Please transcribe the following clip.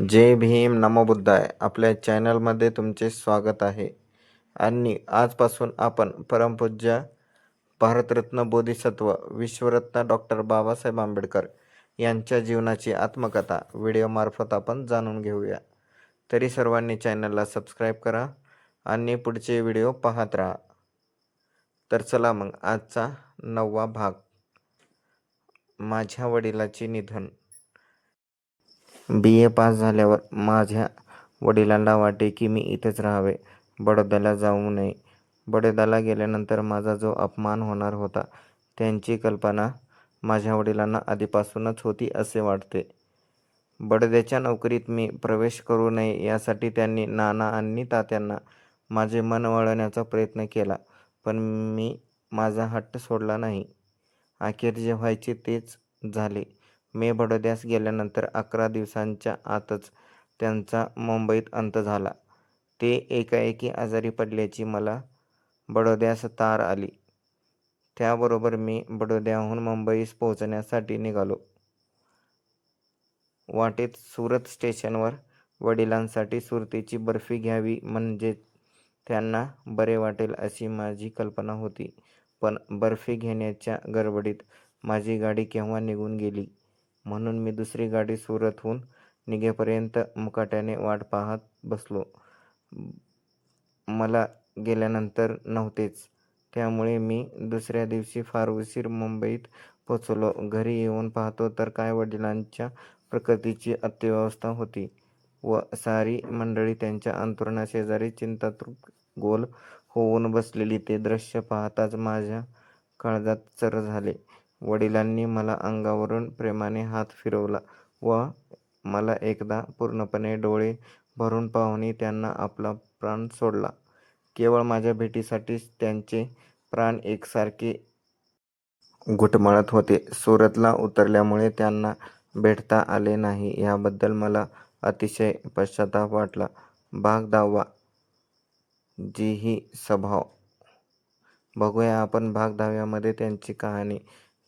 जय भीम नमोबुद्धाय आपल्या चॅनलमध्ये तुमचे स्वागत आहे. आणि आजपासून आपण परमपूज्य भारतरत्न बोधिसत्व विश्वरत्न डॉक्टर बाबासाहेब आंबेडकर यांच्या जीवनाची आत्मकथा व्हिडिओमार्फत आपण जाणून घेऊया. तरी सर्वांनी चॅनलला सबस्क्राईब करा आणि पुढचे व्हिडिओ पाहत राहा. तर चला मग आजचा नववा भाग. माझ्या वडिलाचे निधन. बी ए पास झाल्यावर माझ्या वडिलांना वाटे की मी इथेच राहावे. बडोद्याला जाऊ नये. बडोद्याला गेल्यानंतर माझा जो अपमान होणार होता त्यांची कल्पना माझ्या वडिलांना आधीपासूनच होती असे वाटते. बडोद्याच्या नोकरीत मी प्रवेश करू नये यासाठी त्यांनी नाना आणि तात्यांना माझे मन वळवण्याचा प्रयत्न केला पण मी माझा हट्ट सोडला नाही. अखेर जे व्हायचे तेच झाले. मे बडोद्यास गेल्यानंतर अकरा दिवसांच्या आतच त्यांचा मुंबईत अंत झाला. ते एकाएकी आजारी पडल्याची मला बडोद्यास तार आली. त्याबरोबर मी बडोद्याहून मुंबईस पोहोचण्यासाठी निघालो. वाटेत सुरत स्टेशनवर वडिलांसाठी सुरतीची बर्फी घ्यावी म्हणजे त्यांना बरे वाटेल अशी माझी कल्पना होती. पण बर्फी घेण्याच्या गडबडीत माझी गाडी केव्हा निघून गेली? म्हणून मी दुसरी गाडी सुरतहून निघेपर्यंत मुकाट्याने वाट पाहत बसलो. मला गेल्यानंतर नव्हतेच. त्यामुळे मी दुसऱ्या दिवशी फार उशीर मुंबईत पोचलो घरी येऊन पाहतो तर काय वडिलांच्या प्रकृतीची अत्यवस्था होती व सारी मंडळी त्यांच्या अंतरुणाशेजारी चिंतातृप गोल होऊन बसलेली ते दृश्य पाहताच माझ्या काळजात चर झाले. वडिलांनी मला अंगावरून प्रेमाने हात फिरवला व मला एकदा पूर्णपणे डोळे भरून पाहुणे त्यांना आपला प्राण सोडला. केवळ माझ्या भेटीसाठीच त्यांचे प्राण एकसारखे घुटमळत होते. सुरतला उतरल्यामुळे त्यांना भेटता आले नाही याबद्दल मला अतिशय पश्चाताप वाटला. भाग दहावा जीही स्वभाव. बघूया आपण भाग दहाव्यामध्ये त्यांची कहाणी.